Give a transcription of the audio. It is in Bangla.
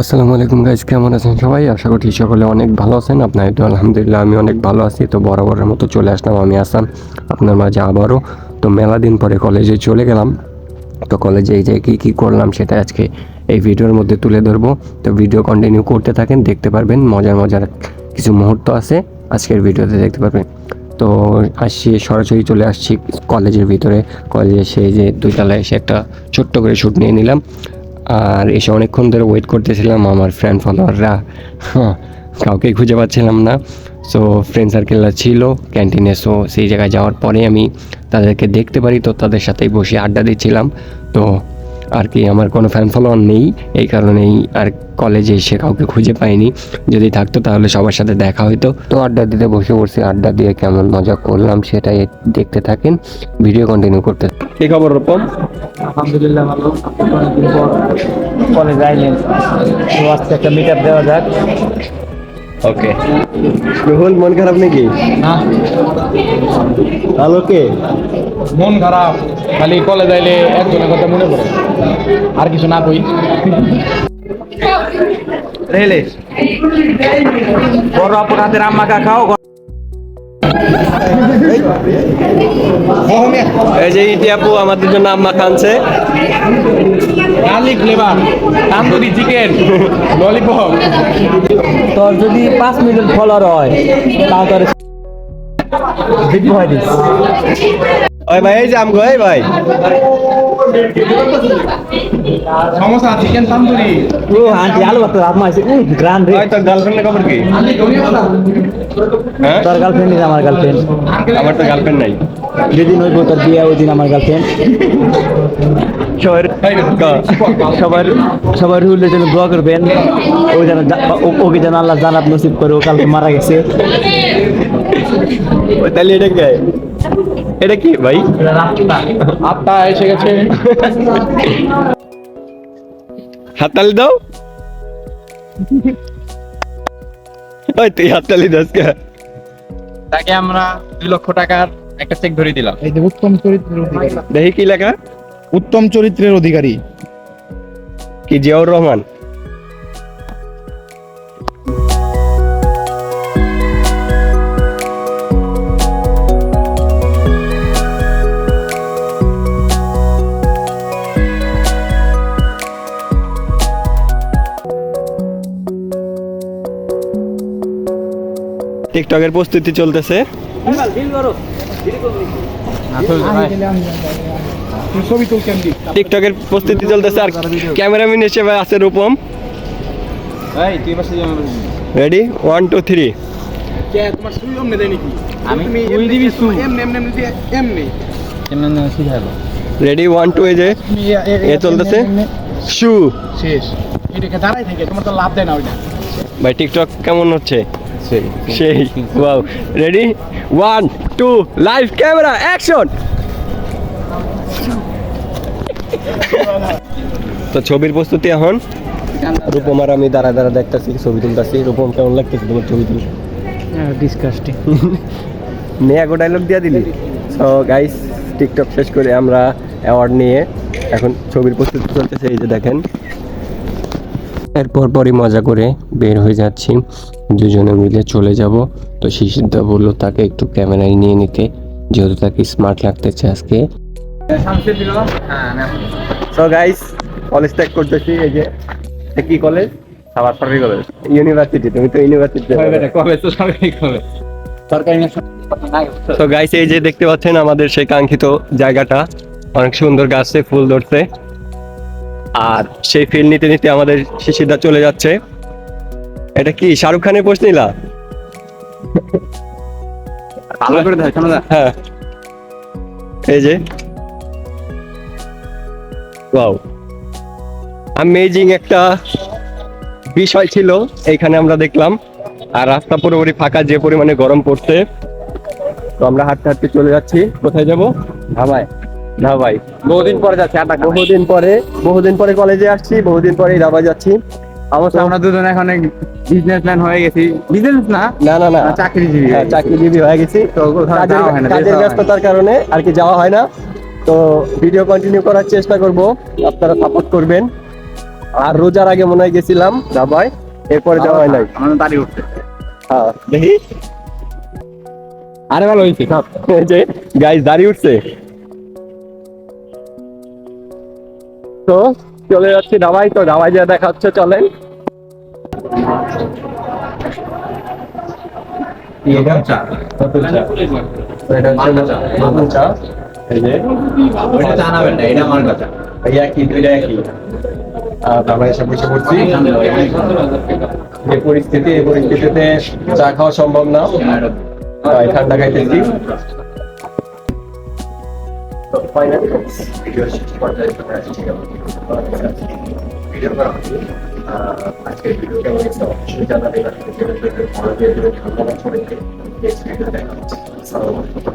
আসসালামু আলাইকুম গাইজ কেমন আছেন সবাই? আশা করছি সকলে অনেক ভালো আছেন। আপনার তো আলহামদুলিল্লাহ আমি অনেক ভালো আছি। তো বরাবরের মতো চলে আসলাম আমি আসাম আপনার মাঝে আবারও। তো মেলা দিন পরে কলেজে চলে গেলাম। তো কলেজে যে কী কী করলাম সেটা আজকে এই ভিডিওর মধ্যে তুলে ধরবো। তো ভিডিও কন্টিনিউ করতে থাকেন, দেখতে পারবেন। মজার মজার কিছু মুহূর্ত আছে আজকের ভিডিওতে, দেখতে পারবেন। তো আসছি, সরাসরি চলে আসছি কলেজের ভিতরে। কলেজে এসে এই যে দুইতলায় এসে একটা ছোট্ট করে শ্যুট নিয়ে নিলাম। আর এসে অনেকক্ষণ ধরে ওয়েট করতেছিলাম আমার ফ্রেন্ড ফলোয়াররা হ্যাঁ কাউকে খুঁজে পাচ্ছিলাম না। সো ফ্রেন্ড সার্কেলরা ছিল ক্যান্টিনে সো সেই জায়গায় যাওয়ার পরে আমি তাদেরকে দেখতে পারি, তো তাদের সাথেই বসে আড্ডা দিচ্ছিলাম। তো আর কি আমার কোনো ফ্যান ফলোয়ার নেই এই কারণেই আর কলেজে এসে কাউকে খুঁজে পাইনি। যদি থাকতো তাহলে সবার সাথে দেখা হইতো। তো আড্ডা দিতে বসে পড়ছি আড্ডা দিয়ে কেমন মজা করলাম সেটাই দেখতে থাকেন ভিডিও কন্টিনিউ করতে কী খবর রূপম? আলহামদুলিল্লাহ ভালো। অনেকদিন পর কলেজ আইলেন। তো আজকে একটা মিট আপ দেওয়া যাক। ওকে রুহুল মন খারাপ নাকি? না। আলোকে মন খারাপ। খালি কলেজ আইলে একজনের কথা মনে পড়ে। আর কিছু না কই। রেলে বড় আপুর হাতের আম্মা কা খাও। এই যে ইতি আপু আমাদের জন্য আম্মা কানছে garlic flavour tandoori chicken lollipop তোর যদি পাঁচ মিনিট ফলার হয় তাহলে হয় দিস। ওই ভাই এই যে আমগো ভাই। সমোসা চিকেন তান্দুরি। ও আন্টি আলু ভাত রাত মাইছে। উ গ্রান রে। তোর গার্লফ্রেন্ডের খবর কি? হ্যাঁ? তোর গার্লফ্রেন্ড আমার গার্লফ্রেন্ড আমার তো গার্লফ্রেন্ড নাই। যেদিন হইব তোর বিয়ে ওই দিন আমার গার্লফ্রেন্ড সবার সবার সবার রুলের জন্য দোয়া করবেন। ও যেন ও- ওকে যেন আল্লাহ জানাত নসিব করে ও কালকে মারা গেছে। তাহলে এটা কে? এটা কি ভাই? আটটা এসে গেছে। হাততালি দাও। ওই তুই হাততালি দাস কে? তাকে আমরা দুই লক্ষ টাকার একটা চেক ধরে দিলাম। এই যে উত্তম চরিত্রের অধিকারী। দেখি কি লেখা উত্তম চরিত্রের অধিকারী। কি জিয়াউর রহমান? টিকটকের প্রস্তুতি চলতেছে। টিকটকের প্রস্তুতি চলতেছে আর ক্যামেরাম্যান হিসেবে আছে Rupam. Ready one two three ready one two এই যে এ- চলতেছে। শু শেষ। দাঁড়াই থাকে তোমার তো লাভ দেয় না ওইটা। ভাই টিকটক কেমন হচ্ছে? সেই সেই wow ready one two live camera action তো ছবির প্রস্তুতি এখন? রূপম আর আমি দাঁড়া দাঁড়া দেখতেছি ছবি তুলতেছি। রূপম কেমন লাগতেছে তোমার ছবি তুলতে? ডিসকাস্টিং মেয়াগো ডায়লগ দিয়া দিলি? সো গাইস টিকটক শেষ করে আমরা অ্যাওয়ার্ড নিয়ে এখন ছবির প্রস্তুতি চলতেছে এই যে দেখেন। এরপর পরই মজা করে বের হয়ে যাচ্ছি। দুজনে মিলে চলে যাব। তো শিশিরদা বলল তাকে একটু ক্যামেরায় নিয়ে নিতে। যেহেতু তাকে স্মার্ট লাগতেছে আজকে। সো গাইস কলেজ ত্যাগ করতেছি। এই যে কি কলেজ আবার সরকারি কলেজ ইউনিভার্সিটি তুমি তো ইউনিভার্সিটি কবে তো সরকারি কলেজ সরকারি তো গাইস এই যে দেখতে পাচ্ছেন আমাদের সেই কাঙ্ক্ষিত জায়গাটা। অনেক সুন্দর গাছে ফুল ধরছে। আর সেই ফিল নিতে নিতে আমাদের শিশিরদা চলে যাচ্ছে। এটা কি শাহরুখ খানের পোস্ট নিলা? হ্যাঁ। এই যে। ওয়াও অ্যামেজিং একটা বিষয় ছিল এইখানে আমরা দেখলাম। আর রাস্তা পুরোপুরি ফাঁকা যে পরিমাণে গরম পড়ছে। তো আমরা হাঁটতে হাঁটতে চলে যাচ্ছি। কোথায় যাব? ধাবায়। ধাবাই বহুদিন পরে যাচ্ছে বহুদিন পরে বহুদিন পরে কলেজে আসছি বহুদিন পরে ধাবায় যাচ্ছি। অবশ্য আমরা দুজন এখন বিজনেসম্যান হয়ে গেছি। বিজনেস না? না না না। চাকরিজীবী। হ্যাঁ, চাকরিজীবী হয়ে গেছি। তো কাজের না, না। ব্যস্ততার কারণে আর কি যাওয়া হয় না। তো ভিডিও কন্টিনিউ করার চেষ্টা করব। আপনারা সাপোর্ট করবেন। আর রোজার আগে মনে হয় গেছিলাম ধাবায় এরপরে যাওয়া হয় নাই। আমার দাড়ি উঠছে। হ্যাঁ। দেখি। আরে ভালো হয়েছে। যে গাইস দাঁড়িয়ে উঠছে। তো চলে যাচ্ছি ধাবাই তো ধাবাই যা দেখা হচ্ছে চলেন পরিস্থিতি এই পরিস্থিতিতে চা খাওয়া সম্ভব না। তাই ঠান্ডা খাইতেছি। ফাইনালি ভিডিও শেষ ভিডিও করা আজকের ভিডিও কেমন হয়েছে অবশ্যই জানাবেন আর ভিডিও ভালো লাগে ঠান্ডা না নেক্সট ভিডিও দেখা হচ্ছে আসসালামু আলাইকুম